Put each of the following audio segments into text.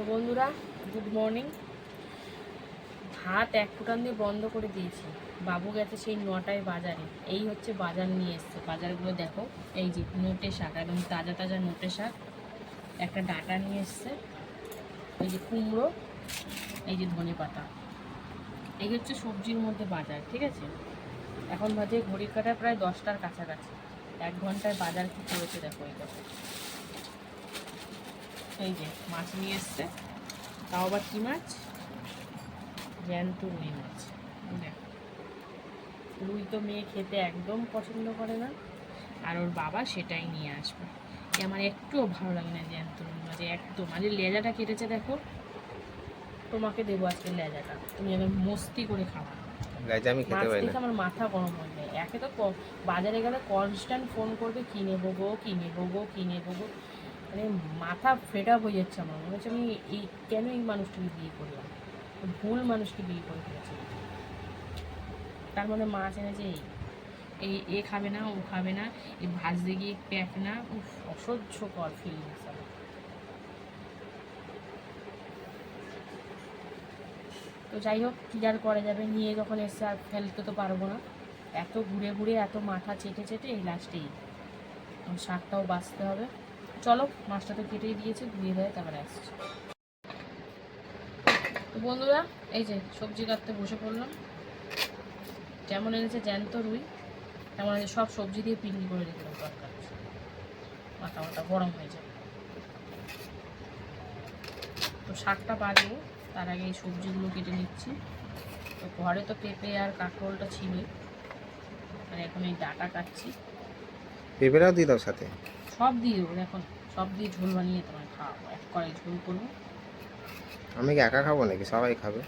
তো বন্ধুরা good morning ভাত এক ফুটান দিয়ে বন্ধ করে দিয়েছি। বাবু গেছে সেই নটায় বাজারে। এই হচ্ছে বাজার নিয়ে এসছে। বাজারগুলো দেখো, এই যে নোটে শাক, একদম তাজা তাজা নোটে শাক। একটা ডাটা নিয়ে এসছে। এই যে কুমড়ো, এই যে ধনে পাতা। এই হচ্ছে সবজির মধ্যে বাজার, ঠিক আছে? এখন বাজে ঘড়ির কাটায় প্রায় দশটার কাছাকাছি। এক ঘন্টায় বাজার কি করেছে দেখো এই কথা এই যে মাছ নিয়ে এসছে। তাও আবার কি মাছ? জ্যান্ত রুই মাছ। রুই তো মেয়ে খেতে একদম পছন্দ করে না। আর ওর বাবা সেটাই নিয়ে আসবে। আমার একটুও ভালো লাগে না জ্যান্ত রুই মাছ একদম। আজ লেজাটা কেটেছে দেখো। তোমাকে দেবো আজকে লেজাটা। তুমি যেন মস্তি করে খাওয়া। আমি খেতে পারি না। আমার মাথা গরম হয়ে যায়। একে তো বাজারে গেলে কনস্ট্যান্ট ফোন করবে কি নেব গো? কি নেব গো? কি নেব গো? মানে মাথা ফেড আপ হয়ে যাচ্ছে আমার। মনে হচ্ছে আমি এই কেন এই মানুষটাকে বিয়ে করলাম? ভুল মানুষকে বিয়ে করে ফেলেছি। তার মানে মাছ এনেছে এই এই এ খাবে না, ও খাবে না, এই ভাজতে গিয়ে প্যাক না, উফ, অসহ্যকর ফিলিংস আমার। তো যাই হোক, কী আর করা যাবে? নিয়ে যখন এসে আর ফেলতে তো পারব না। এত ঘুরে ঘুরে এত মাথা চেটে চেটে এই লাস্টেই শাকটাও বাঁচতে হবে। চলো মাছটা তো কেটেই দিয়েছে, ধুয়ে দেয়, তারপরে আসছে। তো বন্ধুরা, এই যে সবজি কাটতে বসে পড়লাম। যেমন এনেছে জ্যান্ত রুই, তেমন এনেছে সব সবজি দিয়ে পিন্ডি করে দেবো দরকার মাথা মাথা গরম হয়ে যাবে। তো শাকটা বাজবো তার আগে এই সবজিগুলো কেটে নিচ্ছি। তো ঘরে তো পেঁপে আর কাঁকরোলটা ছিলই। আর এখন এই ডাটা কাটছি। পেঁপেটাও দিয়ে দাও সাথে। সব দিয়ে দেবো। এখন সব দিয়ে ঝোল বানিয়ে তোমার খাওয়াবো। এক কড়াই ঝোল করব। আমি কি একা খাব নাকি? সবাই খাবে।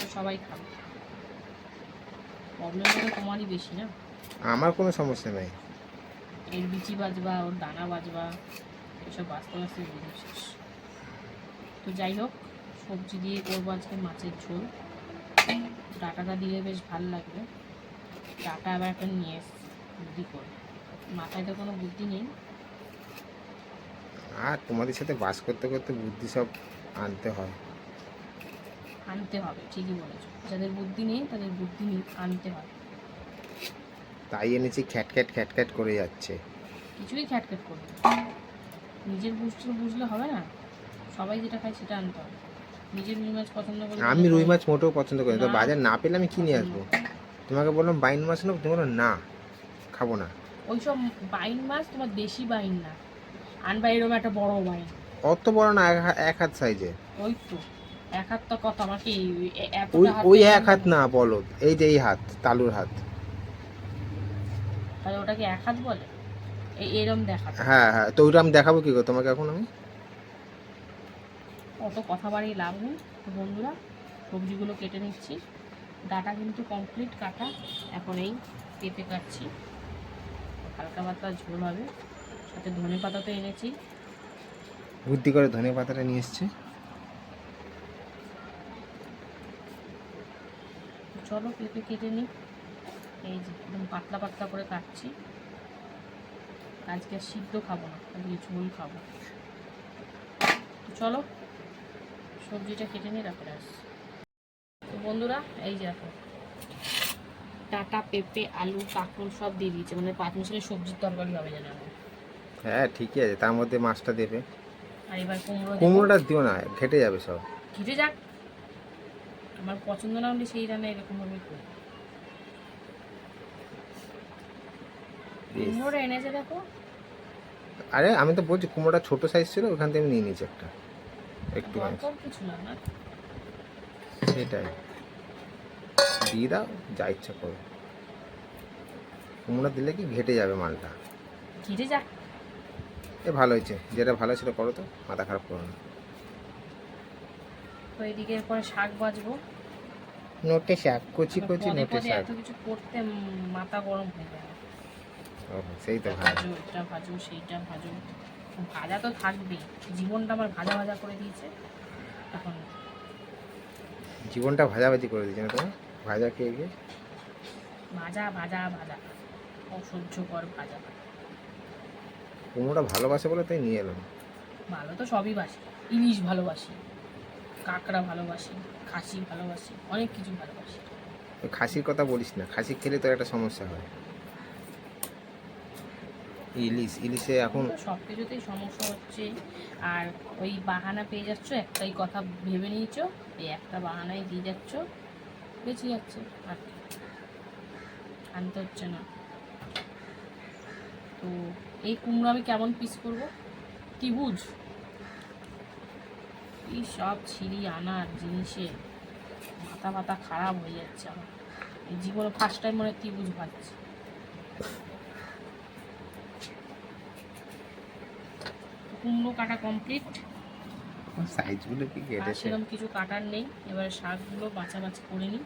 তো সবাই খাবে। প্রবলেম হলে তোমারই বেশি না? আমার কোনো সমস্যা নেই। এর বিচি বাজবা ওর দানা বাজবা এসব বাঁচতে বাঁচতে জীবন শেষ। তো যাই হোক সবজি দিয়ে করব আজকে মাছের ঝোল। ডাটাটা দিলে বেশ ভালো লাগবে। ডাটা আবার একটা নিয়ে এসছি বুদ্ধি করে। মাথায় তো কোনো বুদ্ধি নেই। আর তোমাদের সাথে বাস করতে করতে বুদ্ধি সব আনতে হয়। আনতে হবে ঠিকই বলেছ। যাদের বুদ্ধি নেই তাদের বুদ্ধি নিয়ে আনতে হয়। তাই এনেছি খ্যাটখ্যাট খ্যাটখ্যাট করে যাচ্ছে। কিছুই খ্যাটখ্যাট করবে নিজের বুঝতে বুঝলে হবে না? সবাই যেটা খায় সেটা আনতে হবে। নিজের রুই মাছ পছন্দ করে আমি রুই মাছ মোটেও পছন্দ করি না। তো না। বাজার না পেলে আমি কিনে আসব। তোমাকে বললাম বাইন মাছ নেব তুমি বলো না খাব না। ওইসব বাইন মাছ তোমার দেশি বাইন না। আনবা এরকম একটা বড় বাইন। অত বড় না এক হাত সাইজে ওই তো এক হাত তো কত আমার কি এ- ওই ওই এক হাত না বলো। এই যে এই হাত তালুর হাত। তাহলে ওটাকে এক হাত বলে? এই এরম দেখা হ্যাঁ হ্যাঁ তো ওইটা আমি দেখাবো কি গো তোমাকে এখন আমি? অত কথা বাড়িয়ে লাভ নেই। তো বন্ধুরা সবজিগুলো কেটে নিচ্ছি। ডাটা কিন্তু কমপ্লিট কাটা। এখন এই পেঁপে কাটছি। হালকা পাতলা ঝোল হবে। সাথে ধনে পাতা তো এনেছি। বুদ্ধি করে ধনে পাতাটা নিয়ে এসছে। চলো পেঁপে কেটে নিই। এই যে একদম পাতলা পাতলা করে কাটছি। আজকে সিদ্ধ খাব না আজকে ঝোল খাব। চলো সবজিটা কেটে নিয়ে তারপরে আসছি। তো বন্ধুরা এই যে দেখো। টাটা পেঁপে আলু কাঁকরোল সব দিয়ে দিয়েছে। মানে পাঁচ মিশালি সবজির তরকারি হবে যেন হ্যাঁ ঠিকই আছে। তার মধ্যে মাছটা দেবে। আর এবার কুমড়ো কুমড়োটা দিও না ঘেটে যাবে সব। ঘিরে যাক। আমার পছন্দ না হলে সেই রান্না এরকম ভাবে করি। কুমড়োটা এনেছে দেখো। আরে আমি তো বলছি কুমড়োটা ছোট সাইজ ছিল ওখান থেকে আমি নিয়ে নিয়েছি একটা। একটু কিছু না না সেটাই। দিয়ে দাও যা ইচ্ছা করো। কুমড়ো দিলে কি ঘেটে যাবে মালটা? ঘিরে যাক। এ ভালো হয়েছে যেটা ভালো ছিল করো তো মাথা খারাপ করো না। তো এদিকে এরপরে শাক বাজবো নোটে শাক কচি কচি নোটে শাক। এত কিছু করতে মাথা গরম হয়ে যায়। ওহো, সেই তো ভাজো এটা ভাজো সেইটা ভাজো। ভাজা তো থাকবেই জীবনটা আমার ভাজা ভাজা করে দিয়েছে। এখন জীবনটা ভাজাভাজি করে দিয়েছে না তোমার? ভাজা খেয়ে গিয়ে ভাজা ভাজা ভাজা। অসহ্যকর ভাজা। কুমড়োটা ভালোবাসে বলে তাই নিয়ে এলাম। ভালো তো সবই বাসে। ইলিশ ভালোবাসি কাঁকড়া ভালোবাসি খাসি ভালোবাসি অনেক কিছু ভালোবাসি। খাসির কথা বলিস না খাসি খেলে তো একটা সমস্যা হয়। ইলিশ ইলিশে এখন সব কিছুতেই সমস্যা হচ্ছে। আর ওই বাহানা পেয়ে যাচ্ছ একটাই কথা ভেবে নিয়েছ এই একটা বাহানায় দিয়ে যাচ্ছ। বেঁচে যাচ্ছে, আর। আনতে হচ্ছে না। তো এই কুমড়ো আমি কেমন পিস করব? ত্রিভুজ। এই সব ছিঁড়ি আনার জিনিসে মাথা মাথা খারাপ হয়ে যাচ্ছে আমার। এই জীবনে ফার্স্ট টাইম মনে ত্রিভুজ ভাজছি। কুমড়ো কাটা কমপ্লিট সাইজগুলো কি আর সেরকম কিছু কাটার নেই এবারে শাকগুলো বাছাবাছি করে নিই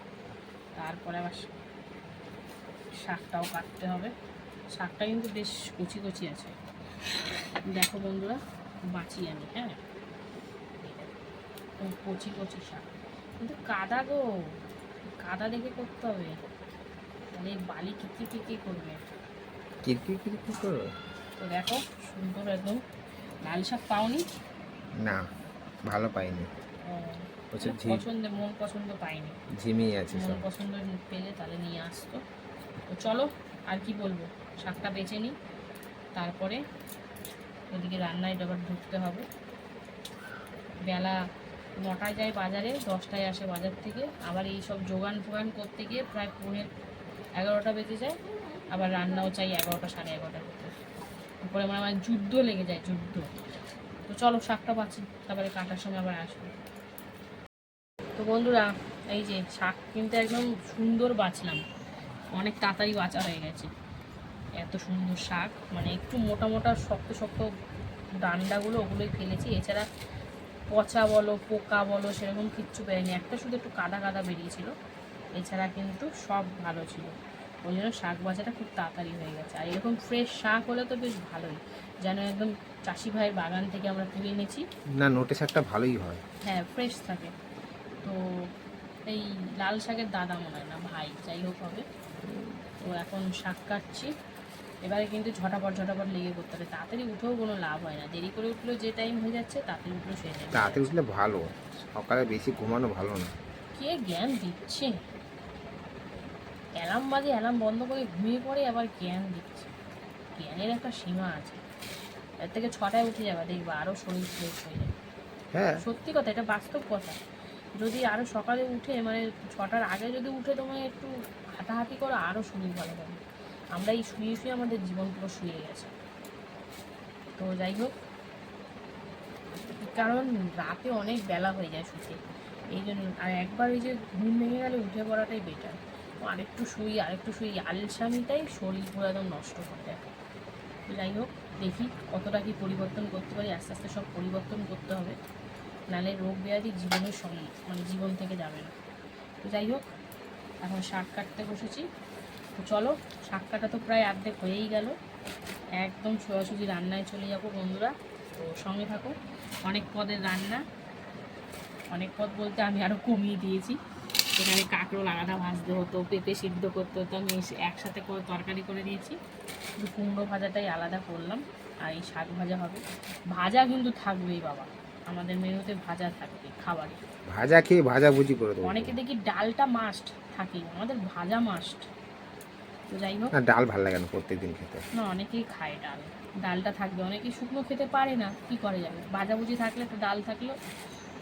তারপরে আবার শাকটাও কাটতে হবে। শাকটা কিন্তু বেশ কচি কচি আছে। দেখো বন্ধুরা বাঁচি আমি হ্যাঁ? কচি কচি শাক। কিন্তু কাদা গো কাদা দেখে করতে হবে। তাহলে বালি কিকি কিকি করবে? কিরকির কিরকির করো তো দেখো সুন্দর একদম। লাল শাক পাওনি? না। ভালো পাইনি। হচ্ছে মন পছন্দ পাইনি। ঝিমিয়ে আছে মন পছন্দ পেলে তাহলে নিয়ে আসতো। তো চলো আর কি বলব? শাকটা বেছে নিই তারপরে ওদিকে রান্নায় আবার ঢুকতে হবে। বেলা নটায় যায় বাজারে দশটায় আসে বাজার থেকে। আবার এই সব জোগান ফোগান করতে গিয়ে প্রায় পৌনে এগারোটা বেজে যায়। আবার রান্নাও চাই এগারোটা সাড়ে এগারোটার ভিতরে। তারপরে আমার আমার যুদ্ধ লেগে যায় যুদ্ধ। তো চলো শাকটা পাচ্ছি। তারপরে কাটার সময় আবার আসব। তো বন্ধুরা, এই যে শাক কিন্তু একদম সুন্দর বাছলাম অনেক তাড়াতাড়ি বাঁচা হয়ে গেছে। এত সুন্দর শাক মানে একটু মোটা মোটা, শক্ত শক্ত ডান্ডাগুলো ওগুলোই ফেলেছি। এছাড়া পচা বলো, পোকা বলো, সেরকম কিচ্ছু বেরোয়নি একটা শুধু একটু কাদা কাদা বেরিয়েছিল। এছাড়া কিন্তু সব ভালো ছিল। ওই জন্য শাক বাজাটা খুব তাড়াতাড়ি হয়ে গেছে। আর এরকম ফ্রেশ শাক হলে তো বেশ ভালোই। যেন একদম চাষি ভাইয়ের বাগান থেকে আমরা তুলে এনেছি। না নোটে শাকটা ভালোই হয়। হ্যাঁ ফ্রেশ থাকে। তো এই লাল শাকের দাদা মনে হয় না ভাই যাই হোক হবে। তো এখন শাক কাটছি। এবারে কিন্তু ঝটাপট ঝটাপট লেগে করতে হবে। তাড়াতাড়ি উঠেও কোনো লাভ হয় না। দেরি করে উঠলেও যে টাইম হয়ে যাচ্ছে তাড়াতাড়ি উঠলেও সেই টাইম তাড়াতাড়ি উঠলে ভালো। সকালে বেশি ঘুমানো ভালো না। কে জ্ঞান দিচ্ছে? অ্যালার্ম বাজে অ্যালার্ম বন্ধ করে ঘুমিয়ে পড়ে আবার জ্ঞান দিচ্ছে। জ্ঞানের একটা সীমা আছে। এর থেকে ছটায় উঠে যাবে দেখবা আরও শরীর ফ্রেশ হয়ে যাবে। হ্যাঁ। সত্যি কথা এটা বাস্তব কথা। যদি আরও সকালে উঠে মানে ছটার আগে যদি উঠে তোমায় একটু হাঁটাহাঁটি করো আরও শরীর ভালো হবে। আমরা এই শুয়ে শুয়ে আমাদের জীবন পুরো শুয়ে গেছে। তো যাই হোক কারণ রাতে অনেক বেলা হয়ে যায় শুতে। এই জন্য আর একবার ওই যে ঘুম ভেঙে গেলে উঠে পড়াটাই বেটার আরেকটু শুই আরেকটু শুই আলসামিটাই শরীর পুরো একদম নষ্ট করে তো যাই হোক, দেখি কতটা কি পরিবর্তন করতে পারি। আস্তে আস্তে সব পরিবর্তন করতে হবে। নাহলে রোগ ব্যাধি জীবনের সম মানে জীবন থেকে যাবে না। তো যাই হোক, এখন শাক কাটতে বসেছি। তো চলো, শাক কাটা তো প্রায় অর্ধেক হয়েই গেল। একদম সোজাসুজি রান্নায় চলে যাব বন্ধুরা। তো সঙ্গে থাকো। অনেক পদের রান্না। অনেক পদ বলতে আমি আরও কমিয়ে দিয়েছি। এখানে কাঁকরোল আলাদা ভাজতে হতো পেঁপে সিদ্ধ করতে হতো আমি একসাথে করে তরকারি করে দিয়েছি। শুধু কুমড়ো ভাজাটাই আলাদা করলাম আর এই শাক ভাজা হবে। ভাজা কিন্তু থাকবেই বাবা আমাদের মেনুতে ভাজা থাকবে খাবারে। ভাজা খেয়ে ভাজা ভুজি করে দেবো। অনেকে দেখি ডালটা মাস্ট থাকে আমাদের ভাজা মাস্ট তো যাই হোক। ডাল ভালো লাগে না প্রত্যেকদিন খেতে। না অনেকেই খায় ডাল। ডালটা থাকবে অনেকেই শুকনো খেতে পারে না কি করে যাবে? ভাজা ভাজাভুজি থাকলে তো ডাল থাকল।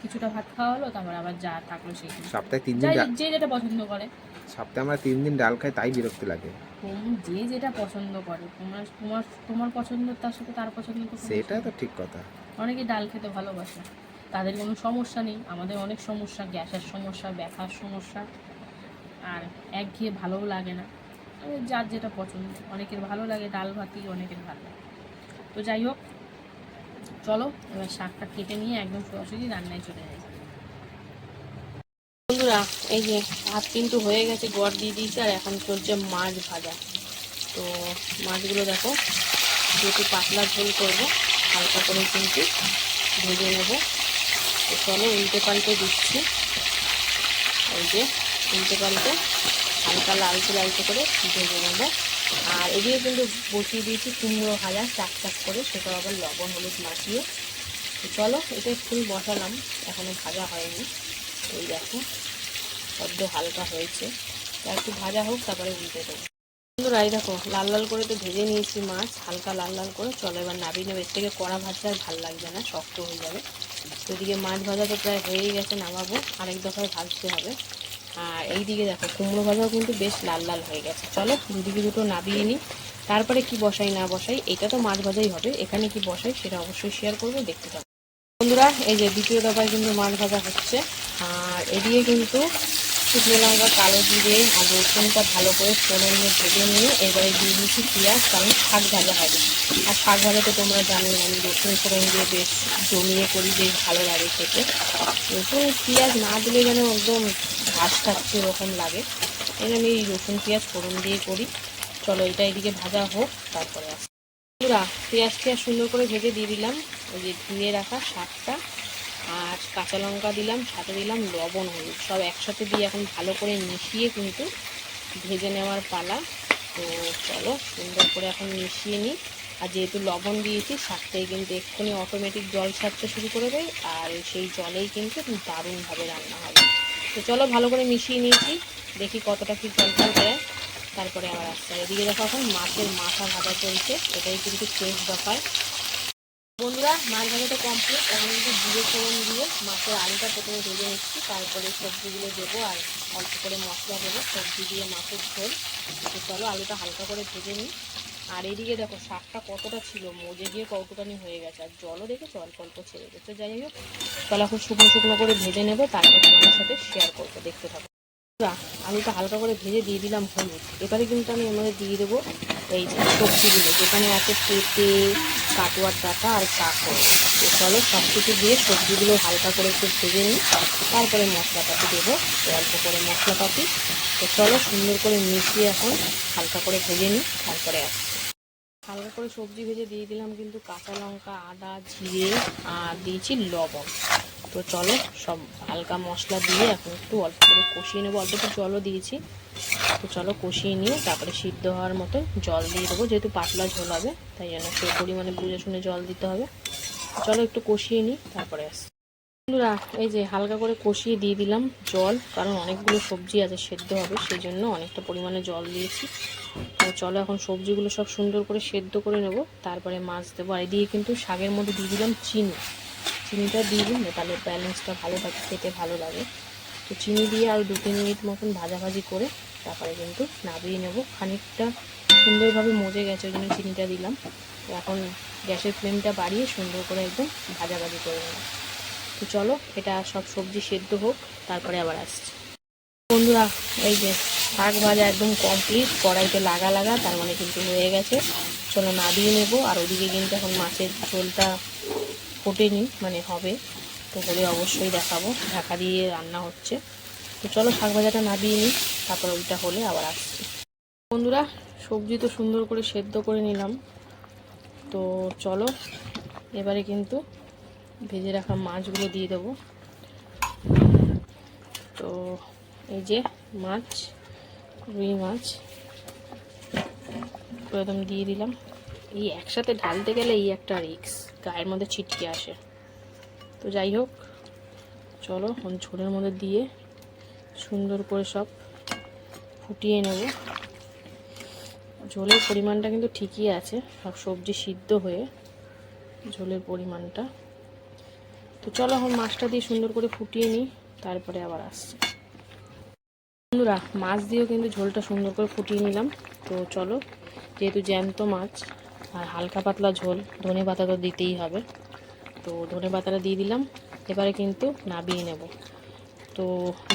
কিছুটা ভাত খাওয়া হলো তারপর আবার যা থাকল সেগুলো সপ্তাহে তিন দিন যে যেটা পছন্দ করে। সপ্তাহে আমরা তিন দিন ডাল খাই তাই বিরক্ত লাগে। যে যেটা পছন্দ করে। তোমার তোমার তোমার পছন্দ তার সাথে তার পছন্দ তো সেটা তো ঠিক কথা। অনেকে ডাল খেতে ভালোবাসে। তাদের কোনো সমস্যা নেই। আমাদের অনেক সমস্যা গ্যাসের সমস্যা ব্যথার সমস্যা। আর একঘেয়ে ভালোও লাগে না। যার যেটা পছন্দ। অনেকের ভালো লাগে ডাল ভাতই অনেকের ভালো লাগে। তো যাই হোক চলো, এবার শাকটা কেটে নিয়ে একদম সরাসরি রান্নায় চলে যাই। বন্ধুরা, এই যে ভাত কিন্তু হয়ে গেছে, গড় দিয়ে দিয়েছি, আর এখন চলছে মাছ ভাজা। তো মাছগুলো দেখো যেহেতু পাতলা ঝোল করব, হালকা করে কিন্তু ভেজে নেব। তো চলো, উল্টে পাল্টে দিচ্ছি। এই যে, উল্টে পাল্টে হালকা লালচে লালচে করে ভেজে নেব। আর এদিকে কিন্তু বসিয়ে দিয়েছি কুমড়ো ভাজা, চাক চাক করে। সেটা আবার লবণ, হলুদ মাখিয়ে। চলো, এটা একটু বসালাম। এখনও ভাজা হয়নি। এই দেখো সদ্য হালকা হয়েছে। তা একটু ভাজা হোক, তারপরে উল্টে দেবো। এই দেখো, লাল লাল করে তো ভেজে নিয়েছি মাছ। হালকা লাল লাল করে। চলো, এবার নাবিয়ে নেবে। এর থেকে কড়া ভাজলে আর ভালো লাগবে না, শক্ত হয়ে যাবে। তো এদিকে মাছ ভাজা তো প্রায় হয়েই গেছে, নামাবো। আরেক দফায় ভাজতে হবে। আর এইদিকে দেখো, কুমড়ো ভাজাও কিন্তু বেশ লাল লাল হয়ে গেছে। চলো দুদিকে দুটো নাবিয়ে নিই। তারপরে কি বসাই, না বসাই, এটা তো মাছ ভাজাই হবে। এখানে কি বসাই, সেটা অবশ্যই শেয়ার করব, দেখতে থাকো। বন্ধুরা, এই যে দ্বিতীয় দফায় কিন্তু মাছ ভাজা হচ্ছে। আর এদিকে কিন্তু শুকনো লঙ্কা, কালো জিরে, আর রসুনটা ভালো করে ফোড়ন নিয়ে ভেজে নিয়ে এবারে দিয়ে দিচ্ছি পেঁয়াজ, কারণ শাক ভাজা হবে। আর শাক ভাজা তো তোমরা জানোই, আমি রসুন ফোড়ন দিয়ে বেশ জমিয়ে করি, বেশ ভালো লাগে খেতে। রসুন পেঁয়াজ না দিলে যেন একদম ঘাস খাচ্ছে এরকম লাগে। এই আমি এই রসুন পেঁয়াজ, ফোড়ন দিয়ে করি। চলো এটা এদিকে ভাজা হোক, তারপরে আসি। বন্ধুরা পেঁয়াজ পেঁয়াজ সুন্দর করে ভেজে দিয়ে দিলাম। ওই যে ধুয়ে রাখা শাকটা আর কাঁচা লঙ্কা দিলাম, সাথে দিলাম লবণ, হলুদ। সব একসাথে দিয়ে এখন ভালো করে মিশিয়ে কিন্তু ভেজে নেওয়ার পালা। তো চলো, সুন্দর করে এখন মিশিয়ে নিই। আর যেহেতু লবণ দিয়েছি, শাকটাই কিন্তু এক্ষুনি অটোমেটিক জল ছাড়তে শুরু করে দেয়। আর সেই জলেই কিন্তু দারুণভাবে রান্না হবে। তো চলো ভালো করে মিশিয়ে নিয়েছি। দেখি কতটা কি জল ফল দেয়। তারপরে আবার আসতে হবে এদিকে দেখো এখন মাছের মাথা ভাজা চলছে। এটাই কিন্তু শেষ দফায় বন্ধুরা, মাছ ভাজাটা কমপ্লিট এখন কিন্তু জিরে ফোড়ন দিয়ে মাছের আলুটা প্রথমে ভেজে নিচ্ছি। তারপরে সবজিগুলো দেবো আর অল্প করে মশলা দেবো। সবজি দিয়ে মাছের ঝোল। তো চলো আলুটা হালকা করে ভেজে নিই। আর এদিকে দেখো, শাকটা কতটা ছিল, মজে গিয়ে কৌটুকানি হয়ে গেছে, আর জলও দেখেছ? অল্প অল্প ছেড়ে গেছে যাই হোক, তাহলে এখন শুকনো শুকনো করে ভেজে নেব, তারপর তোমাদের সাথে শেয়ার করব, দেখতে থাকো। আলুটা হালকা করে ভেজে দিয়ে দিলাম হলুদ। এবারে কিন্তু আমি এর দিয়ে দেবো এই যে সবজিগুলো, যেখানে আছে পেঁপে, কাটোয়ার ডাটা আর কাঁকড়। তো চলো সব কিছু দিয়ে সবজিগুলো হালকা করে একটু ভেজে নিই, তারপরে মশলাপাতি দেবো অল্প করে মশলাপাতি। তো চলো, সুন্দর করে মিশিয়ে এখন হালকা করে ভেজে নিই, তারপরে আসছি। হালকা করে সবজি ভেজে দিয়ে দিলাম কিন্তু কাঁচা লঙ্কা, আদা, জিরে আর দিয়েছি লবণ। তো চলো সব হালকা মশলা দিয়ে এখন একটু অল্প করে কষিয়ে নেব। অল্প একটু জলও দিয়েছি। তো চলো কষিয়ে নিয়ে তারপরে সিদ্ধ হওয়ার মতো জল দিয়ে দেবো। যেহেতু পাতলা ঝোল হবে, তাই জন্য সেই পরিমাণে বুঝে শুনে জল দিতে হবে। চলো একটু কষিয়ে নিই, তারপরে আসি বন্ধুরা এই যে হালকা করে কষিয়ে দিয়ে দিলাম জল, কারণ অনেকগুলো সবজি আছে, সেদ্ধ হবে সেই জন্য অনেকটা পরিমাণে জল দিয়েছি। তো চলো এখন সবজিগুলো সব সুন্দর করে সেদ্ধ করে নেব, তারপরে মাছ দেবো। আর দিয়ে কিন্তু শাকের মধ্যে দিয়ে দিলাম চিনি। চিনিটা দিয়ে দিন তাহলে ব্যালেন্সটা ভালো থাকে, খেতে ভালো লাগে। তো চিনি দিয়ে আর দু তিন মিনিট মতন ভাজাভাজি করে তারপরে কিন্তু নাবিয়ে নেব। খানিকটা সুন্দরভাবে মজে গেছে, ওই জন্য চিনিটা দিলাম। এখন গ্যাসের ফ্লেমটা বাড়িয়ে সুন্দর করে একদম ভাজাভাজি করে নেব। তো চলো, এটা সব সবজি সেদ্ধ হোক, তারপরে আবার আসছি। বন্ধুরা, এই যে শাক ভাজা একদম কমপ্লিট কড়াইতে লাগা লাগা, তার মানে কিন্তু হয়ে গেছে। চলো নাবিয়ে নেব, আর ওদিকে কিন্তু এখন মাছের ঝোলটা ফোটেনি মানে হবে, তো হলে অবশ্যই দেখাবো, ঢাকা দিয়ে রান্না হচ্ছে। তো চলো শাক ভাজাটা নাবিয়ে নিই, তারপর ওইটা হলে আবার আসছি। বন্ধুরা, সবজি তো সুন্দর করে সেদ্ধ করে নিলাম। তো চলো, এবারে কিন্তু ভেজে রাখা মাছগুলো দিয়ে দেবো। তো এই যে মাছ, রুই মাছ একদম দিয়ে দিলাম। এই একসাথে ঢালতে গেলে এই একটা রিক্স গায়ের মধ্যে ছিটকে আসে। তো যাই হোক, চলো ঝোলের মধ্যে দিয়ে সুন্দর করে সব ফুটিয়ে নেব। ঝোলের পরিমাণটা কিন্তু ঠিকই আছে, সব সবজি সিদ্ধ হয়ে ঝোলের পরিমাণটা। তো চলো এখন মাছটা দিয়ে সুন্দর করে ফুটিয়ে নিই, তারপরে আবার আসছি। বন্ধুরা, মাছ দিয়েও কিন্তু ঝোলটা সুন্দর করে ফুটিয়ে নিলাম। তো চলো, যেহেতু জ্যান্ত মাছ আর হালকা পাতলা ঝোল, ধনে পাতা তো দিতেই হবে। তো ধনে পাতাটা দিয়ে দিলাম, এবারে কিন্তু নাবিয়ে নেব। তো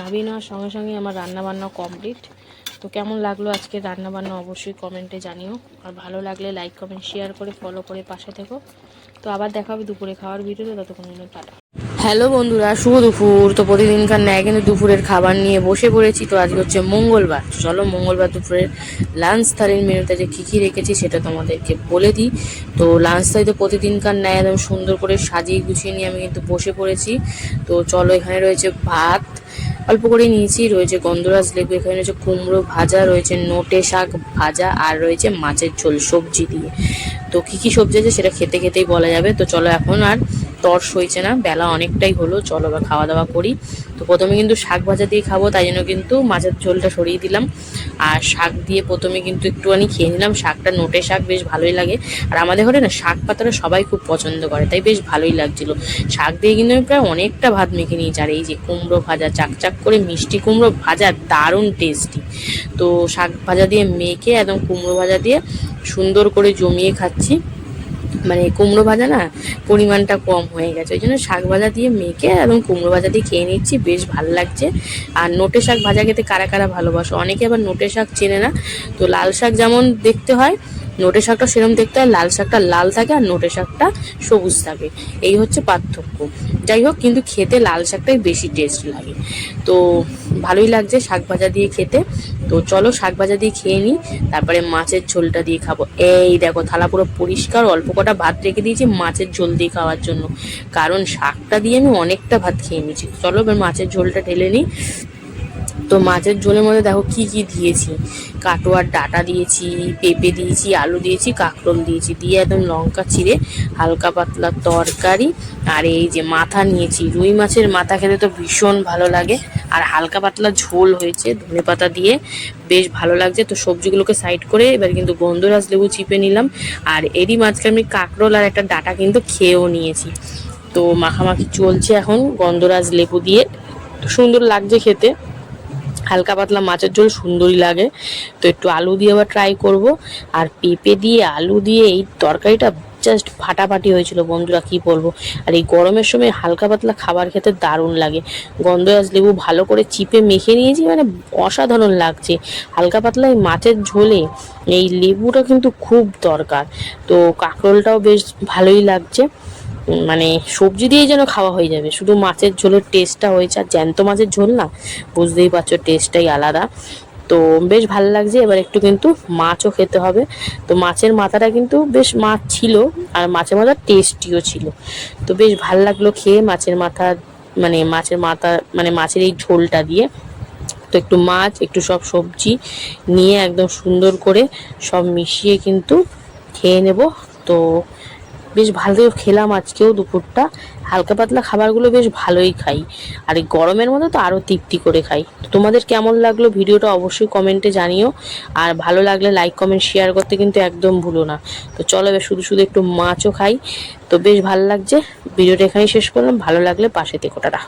নাবিয়ে নেওয়ার সঙ্গে সঙ্গে আমার রান্না বান্না কমপ্লিট। তো কেমন লাগল আজকে রান্নাবান্না অবশ্যই কমেন্টে জানিও। আর ভালো লাগলে লাইক, কমেন্ট, শেয়ার করে ফলো করে পাশে থেকো। তো আবার দেখা হবে দুপুরে খাওয়ার ভিডিওতে ততক্ষণ টাটা। হ্যালো বন্ধুরা, শুভ দুপুর। তো প্রতিদিনকার ন্যায় কিন্তু দুপুরের খাবার নিয়ে বসে পড়েছি। তো আজকে হচ্ছে মঙ্গলবার। চলো মঙ্গলবার দুপুরের লাঞ্চ থালির মেনুতে যে কী কী রেখেছি সেটা তোমাদেরকে বলে দিই। তো লাঞ্চ থালিতে প্রতিদিনকার ন্যায় একদম সুন্দর করে সাজিয়ে গুছিয়ে নিয়ে আমি কিন্তু বসে পড়েছি। তো চলো এখানে রয়েছে ভাত। অল্প করে নিয়েছি। রয়েছে গন্ধরাজ লেবু, এখানে রয়েছে কুমড়ো ভাজা, রয়েছে নোটে শাক ভাজা, আর রয়েছে মাছের ঝোল সবজি দিয়ে। তো কী কী সবজি আছে সেটা খেতে খেতেই বলা যাবে। তো চলো এখন আর তর্স হয়েছে না, বেলা অনেকটাই হলো, চলো বা খাওয়া দাওয়া করি। তো প্রথমে কিন্তু শাক ভাজা দিয়ে খাব, তাই জন্য কিন্তু মাছের ঝোলটা সরিয়ে দিলাম। আর শাক দিয়ে প্রথমে কিন্তু একটুখানি খেয়ে নিলাম, শাকটা নোটে শাক বেশ ভালোই লাগে। আর আমাদের ঘরে না, শাক পাতাটা সবাই খুব পছন্দ করে, তাই বেশ ভালোই লাগছিল। শাক দিয়ে কিন্তু আমি প্রায় অনেকটা ভাত মেখে নিয়েছি, আর এই যে কুমড়ো ভাজা, চাকচাক করে মিষ্টি কুমড়ো ভাজা, দারুণ টেস্টি তো শাক ভাজা দিয়ে মেখে, একদম কুমড়ো ভাজা দিয়ে সুন্দর করে জমিয়ে খাচ্ছি। মানে কুমড়ো ভাজা না পরিমাণটা কম হয়ে গেছে। ওই জন্য শাক ভাজা দিয়ে মেখে এবং কুমড়ো ভাজা দিয়ে খেয়ে নিচ্ছি, বেশ ভালো লাগছে। আর নোটে শাক ভাজা খেতে কারা কারা ভালোবাসো? অনেকে আবার নোটে শাক চেনে না। তো লাল শাক যেমন দেখতে হয়, নোটে শাকটা সেরকম দেখতে হয়, লাল শাকটা লাল থাকে আর নোটে শাকটা সবুজ থাকে। এই হচ্ছে পার্থক্য। যাই হোক, কিন্তু খেতে লাল শাকটাই বেশি টেস্ট লাগে। তো ভালোই লাগছে শাক ভাজা দিয়ে খেতে। তো চলো শাক ভাজা দিয়ে খেয়ে নিই, তারপরে মাছের ঝোলটা দিয়ে খাব। এই দেখো, থালা পুরো পরিষ্কার, অল্প কটা ভাত রেখে দিয়েছি মাছের ঝোল দিয়ে খাওয়ার জন্য। কারণ শাকটা দিয়ে আমি অনেকটা ভাত খেয়ে নিয়েছি। চলো এবার মাছের ঝোলটা ঢেলে নিই। তো মাছের ঝোলের মধ্যে দেখো কি কি দিয়েছি? কাটোয়ার ডাটা দিয়েছি, পেঁপে দিয়েছি, আলু দিয়েছি, কাঁকরোল দিয়েছি। দিয়ে একদম লঙ্কা চিড়ে হালকা পাতলা তরকারি আর এই যে মাথা নিয়েছি। রুই মাছের মাথা খেতে তো ভীষণ ভালো লাগে আর হালকা পাতলা ঝোল হয়েছে ধনে পাতা দিয়ে। বেশ ভালো লাগছে। তো সবজিগুলোকে সাইড করে এবার কিন্তু গন্ধরাজ লেবু চিপে নিলাম। আর এরই মাঝখানে আমি কাঁকরোল আর একটা ডাটা কিন্তু খেয়েও নিয়েছি। তো মাখামাখি চলছে এখন গন্ধরাজ লেবু দিয়ে। সুন্দর লাগছে খেতে। হালকা পাতলা মাছের ঝোল সুন্দরই লাগে। তো একটু আলু দিয়ে আবার ট্রাই করব। আর পেঁপে দিয়ে আলু দিয়ে এই তরকারিটা জাস্ট ফাটাফাটি হয়েছিল। বন্ধুরা, কি বলব? আর এই গরমের সময় হালকা পাতলা খাবার খেতে দারুণ লাগে। গন্ধরাজ লেবু ভালো করে চিপে মেখে নিয়েছি মানে অসাধারণ লাগছে। হালকা পাতলা এই মাছের ঝোলে এই লেবুটা কিন্তু খুব দরকার। তো কাঁকরোলটাও বেশ ভালোই লাগছে। মানে সবজি দিয়েই যেন খাওয়া হয়ে যাবে। শুধু মাছের ঝোলের টেস্টটা হয়েছে, আর জ্যান্ত মাছের ঝোল না, বুঝতেই পারছ টেস্টটাই আলাদা। তো বেশ ভালো লাগছে, এবার একটু কিন্তু মাছও খেতে হবে। তো মাছের মাথাটা কিন্তু বেশ মাছ ছিল, আর মাছের মাথা টেস্টিও ছিল। তো বেশ ভালো লাগল খেয়ে মাছের মাথা মানে মাছের মাথা মানে মাছের এই ঝোলটা দিয়ে। তো একটু মাছ, একটু সব সবজি নিয়ে একদম সুন্দর করে সব মিশিয়ে কিন্তু খেয়ে নেব। তো বেশ ভালোই খেলাম আজকেও দুপুরটা। হালকা পাতলা খাবারগুলো বেশ ভালোই খাই। আর এই গরমের মধ্যে তো আরও তৃপ্তি করে খাই। তোমাদের কেমন লাগল ভিডিওটা অবশ্যই কমেন্টে জানিও। আর ভালো লাগলে লাইক কমেন্ট শেয়ার করতে কিন্তু একদম ভুলো না। তো চলো এবার শুধু শুধু একটু মাছও খাই। তো বেশ ভালো লাগছে। ভিডিওটা এখানেই শেষ করলাম। ভালো লাগলে পাশে থেকোটারা